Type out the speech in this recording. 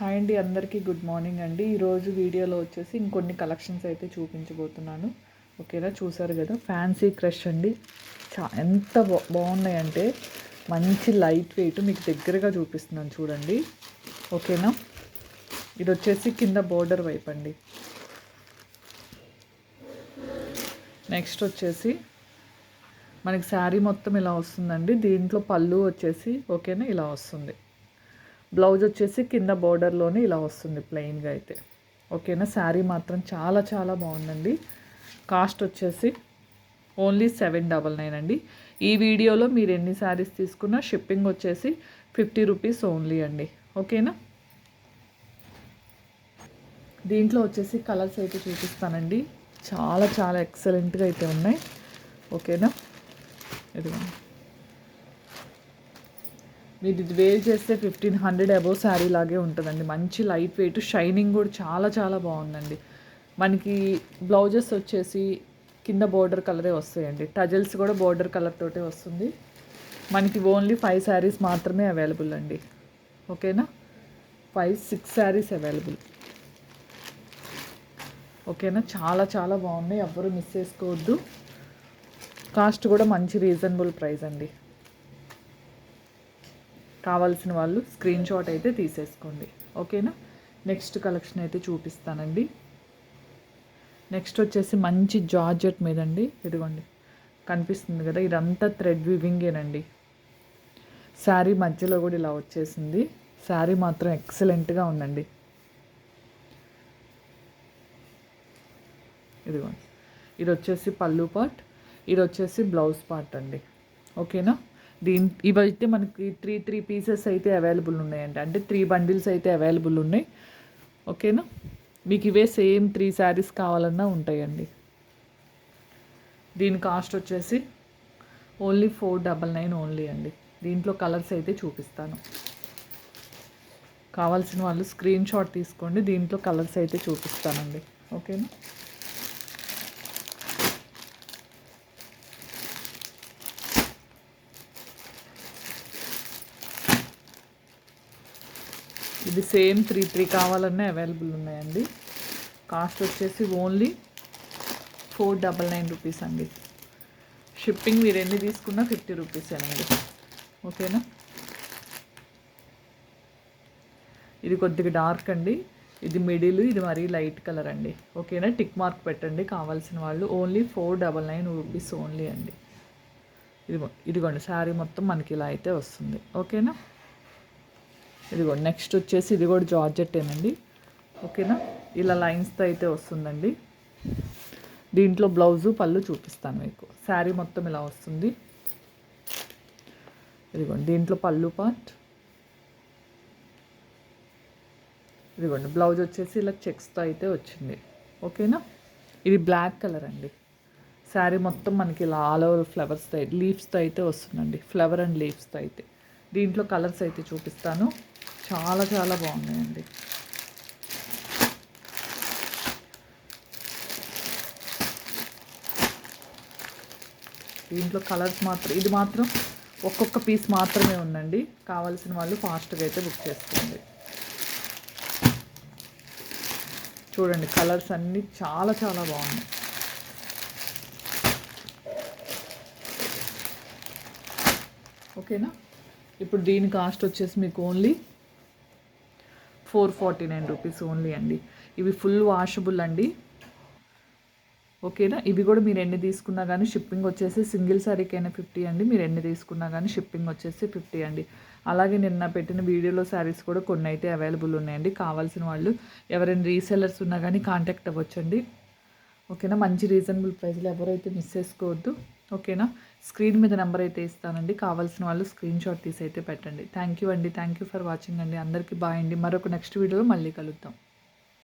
Hi అండి అందరికీ good morning అండి. ఈరోజు వీడియోలో వచ్చేసి ఇంకొన్ని కలెక్షన్స్ అయితే చూపించబోతున్నాను. ఓకేనా? చూసారు కదా? ఫ్యాన్సీ క్రష్ అండి. చా ఎంత బా బాగున్నాయంటే మంచి లైట్ వెయిట్ మీకు దగ్గరగా చూపిస్తున్నాను చూడండి. ఓకేనా? ఇది వచ్చేసి కింద బోర్డర్ వైపు అండి. నెక్స్ట్ వచ్చేసి మనకి శారీ మొత్తం ఇలా వస్తుందండి. దీంట్లో పళ్ళు వచ్చేసి ఓకేనా? ఇలా వస్తుంది. బ్లౌజ్ వచ్చేసి కింద బోర్డర్లోనే ఇలా వస్తుంది ప్లెయిన్గా అయితే. ఓకేనా శారీ మాత్రం చాలా చాలా బాగుందండి. కాస్ట్ వచ్చేసి ఓన్లీ సెవెన్ డబల్ నైన్ అండి. ఈ వీడియోలో మీరు ఎన్ని శారీస్ తీసుకున్నా షిప్పింగ్ వచ్చేసి ఫిఫ్టీ రూపీస్ ఓన్లీ అండి. ఓకేనా దీంట్లో వచ్చేసి కలర్స్ అయితే చూపిస్తానండి. చాలా చాలా ఎక్సలెంట్గా అయితే ఉన్నాయి. ఓకేనా ఇదిగో మీరు ఇది వేర్ చేస్తే ఫిఫ్టీన్ హండ్రెడ్ అబోవ్ శారీ లాగే ఉంటుందండి. మంచి లైట్ వెయిట్ షైనింగ్ కూడా చాలా చాలా బాగుందండి. మనకి బ్లౌజెస్ వచ్చేసి కింద బోర్డర్ కలరే వస్తాయండి. టజల్స్ కూడా బోర్డర్ కలర్ తోటే వస్తుంది. మనకి ఓన్లీ ఫైవ్ శారీస్ మాత్రమే అవైలబుల్ అండి. ఓకేనా ఫైవ్ సిక్స్ శారీస్ అవైలబుల్ ఓకేనా చాలా చాలా బాగున్నాయి. ఎవ్వరూ మిస్ చేసుకోవద్దు. కాస్ట్ కూడా మంచి రీజనబుల్ ప్రైస్ అండి. కావాల్సిన వాళ్ళు స్క్రీన్ షాట్ అయితే తీసేసుకోండి. ఓకేనా? నెక్స్ట్ కలెక్షన్ అయితే చూపిస్తానండి. నెక్స్ట్ వచ్చేసి మంచి జార్జెట్ మీదండి. ఇదిగోండి. కనిపిస్తుంది కదా ఇదంతా థ్రెడ్ వివింగేనండి శారీ మధ్యలో కూడా ఇలా వచ్చేసింది. శారీ మాత్రం ఎక్సలెంట్గా ఉందండి. ఇదిగోండి. ఇది వచ్చేసి పళ్ళు పార్ట్ ఇది వచ్చేసి బ్లౌజ్ పార్ట్ అండి. ఓకేనా? దీని ఇవైతే మనకి త్రీ త్రీ పీసెస్ అయితే అవైలబుల్ ఉన్నాయండి అంటే త్రీ బండిల్స్ అయితే అవైలబుల్ ఉన్నాయి. ఓకేనా? మీకు ఇవే సేమ్ త్రీ శారీస్ కావాలన్నా ఉంటాయండి. దీని కాస్ట్ వచ్చేసి only four double nine only అండి. దీంట్లో కలర్స్ అయితే చూపిస్తాను. కావాల్సిన వాళ్ళు స్క్రీన్ షాట్ తీసుకోండి. దీంట్లో కలర్స్ అయితే చూపిస్తానండి. ఓకేనా? ఇది సేమ్ త్రీ త్రీ కావాలన్నా అవైలబుల్ ఉన్నాయండి. కాస్ట్ వచ్చేసి only four double nine rupees అండి. షిప్పింగ్ మీరు ఎన్ని తీసుకున్నా ఫిఫ్టీ రూపీస్ అండి. ఓకేనా? ఇది కొద్దిగా డార్క్ అండి. ఇది మిడిల్ ఇది మరీ లైట్ కలర్ అండి. ఓకేనా? టిక్ మార్క్ పెట్టండి. కావాల్సిన వాళ్ళు only four double nine rupees only అండి. ఇదిగో ఇదిగోండి శారీ మొత్తం మనకి ఇలా అయితే వస్తుంది. ఓకేనా? ఇదిగో నెక్స్ట్ వచ్చేసి ఇది కూడా జార్జెట్టేనండి ఓకేనా? ఇలా లైన్స్తో అయితే వస్తుందండి. దీంట్లో బ్లౌజు పళ్ళు చూపిస్తాను మీకు. శారీ మొత్తం ఇలా వస్తుంది. ఇదిగోండి దీంట్లో పళ్ళు పార్ట్ ఇదిగోండి బ్లౌజ్ వచ్చేసి ఇలా చెక్స్తో అయితే వచ్చింది. ఓకేనా? ఇది బ్లాక్ కలర్ అండి. శారీ మొత్తం మనకి ఇలా ఆల్ ఓవర్ ఫ్లవర్స్తో లీవ్స్తో అయితే వస్తుందండి. ఫ్లవర్ అండ్ లీవ్స్తో అయితే. దీంట్లో కలర్స్ అయితే చూపిస్తాను. చాలా చాలా బాగున్నాయండి. దీంట్లో కలర్స్ మాత్రం ఇది మాత్రం ఒక్కొక్క పీస్ మాత్రమే ఉందండి. కావాల్సిన వాళ్ళు ఫాస్ట్గా అయితే బుక్ చేసుకోండి. చూడండి కలర్స్ అన్నీ చాలా చాలా బాగున్నాయి. ఓకేనా? ఇప్పుడు దీని కాస్ట్ వచ్చేసి మీకు only four forty nine rupees only అండి. ఇవి ఫుల్ వాషబుల్ అండి. ఓకేనా? ఇవి కూడా మీరు ఎన్ని తీసుకున్నా కానీ షిప్పింగ్ వచ్చేసి సింగిల్ శారీకైనా ఫిఫ్టీ అండి. మీరు ఎన్ని తీసుకున్నా కానీ షిప్పింగ్ వచ్చేసి ఫిఫ్టీ అండి. అలాగే నిన్న పెట్టిన వీడియోలో శారీస్ కూడా కొన్ని అయితే అవైలబుల్ ఉన్నాయండి. కావాల్సిన వాళ్ళు ఎవరైనా రీసెలర్స్ ఉన్నా కానీ కాంటాక్ట్ అవ్వచ్చండి. ఓకేనా? మంచి రీజనబుల్ ప్రైస్లో ఎవరైతే మిస్ చేసుకోవద్దు. ఓకేనా? స్క్రీన్ మీద నెంబర్ అయితే ఇస్తానండి. కావాల్సిన వాళ్ళు స్క్రీన్ షాట్ తీసి అయితే పెట్టండి. థ్యాంక్ యూ అండి. థ్యాంక్ యూ ఫర్ వాచింగ్ అండి. అందరికీ బాయ్ అండి. మరొక నెక్స్ట్ వీడియోలో మళ్ళీ కలుద్దాం.